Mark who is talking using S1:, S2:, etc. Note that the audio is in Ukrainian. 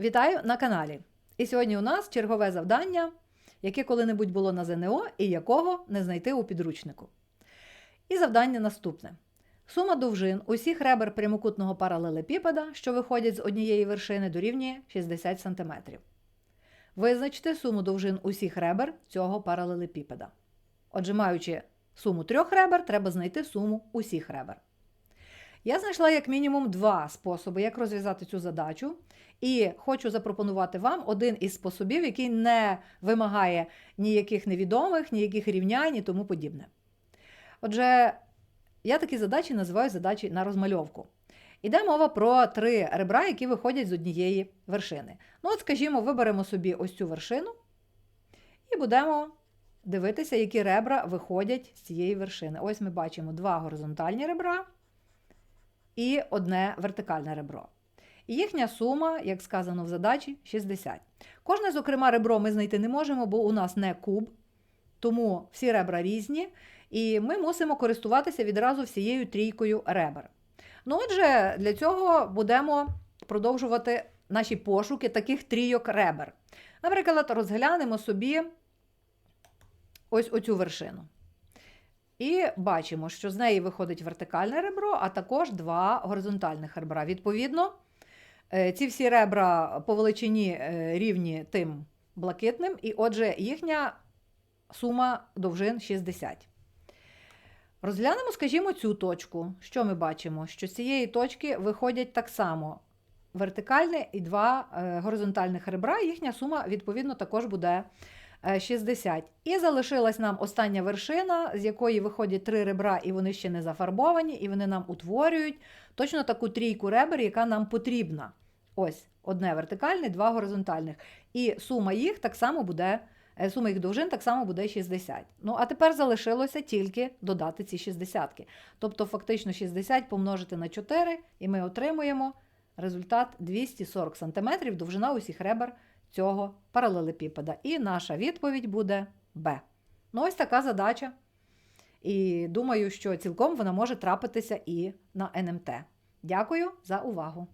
S1: Вітаю на каналі! І сьогодні у нас чергове завдання, яке коли-небудь було на ЗНО і якого не знайти у підручнику. І завдання наступне: сума довжин усіх ребер прямокутного паралелепіпеда, що виходять з однієї вершини, дорівнює 60 см. Визначте суму довжин усіх ребер цього паралелепіпеда. Отже, маючи суму трьох ребер, треба знайти суму усіх ребер. Я знайшла як мінімум два способи, як розв'язати цю задачу, і хочу запропонувати вам один із способів, який не вимагає ніяких невідомих, ніяких рівнянь і тому подібне. Отже, я такі задачі називаю задачі на розмальовку. Іде мова про три ребра, які виходять з однієї вершини. Ну, от, скажімо, виберемо собі ось цю вершину і будемо дивитися, які ребра виходять з цієї вершини. Ось ми бачимо два горизонтальні ребра і одне вертикальне ребро. І їхня сума, як сказано в задачі, 60. Кожне, зокрема, ребро ми знайти не можемо, бо у нас не куб, тому всі ребра різні, і ми мусимо користуватися відразу всією трійкою ребер. Ну, отже, для цього будемо продовжувати наші пошуки таких трійок ребер. Наприклад, розглянемо собі ось оцю вершину. І бачимо, що з неї виходить вертикальне ребро, а також два горизонтальних ребра. Відповідно, е, ці всі ребра по величині е, рівні тим блакитним, і отже, їхня сума довжин 60. Розглянемо, скажімо, цю точку. Що ми бачимо? Що з цієї точки виходять так само вертикальне і два е, горизонтальних ребра, їхня сума, відповідно, також буде 60. І залишилась нам остання вершина, з якої виходять три ребра, і вони ще не зафарбовані, і вони нам утворюють точно таку трійку ребер, яка нам потрібна. Ось одне вертикальне, два горизонтальних. І сума їх так само буде, е, сума їх довжин так само буде 60. Ну, а тепер залишилося тільки додати ці 60. Тобто, фактично 60 помножити на 4, і ми отримуємо результат 240 см довжина усіх ребер цього паралелепіпеда. І наша відповідь буде Б. Ну, ось така задача. І думаю, що цілком вона може трапитися і на НМТ. Дякую за увагу!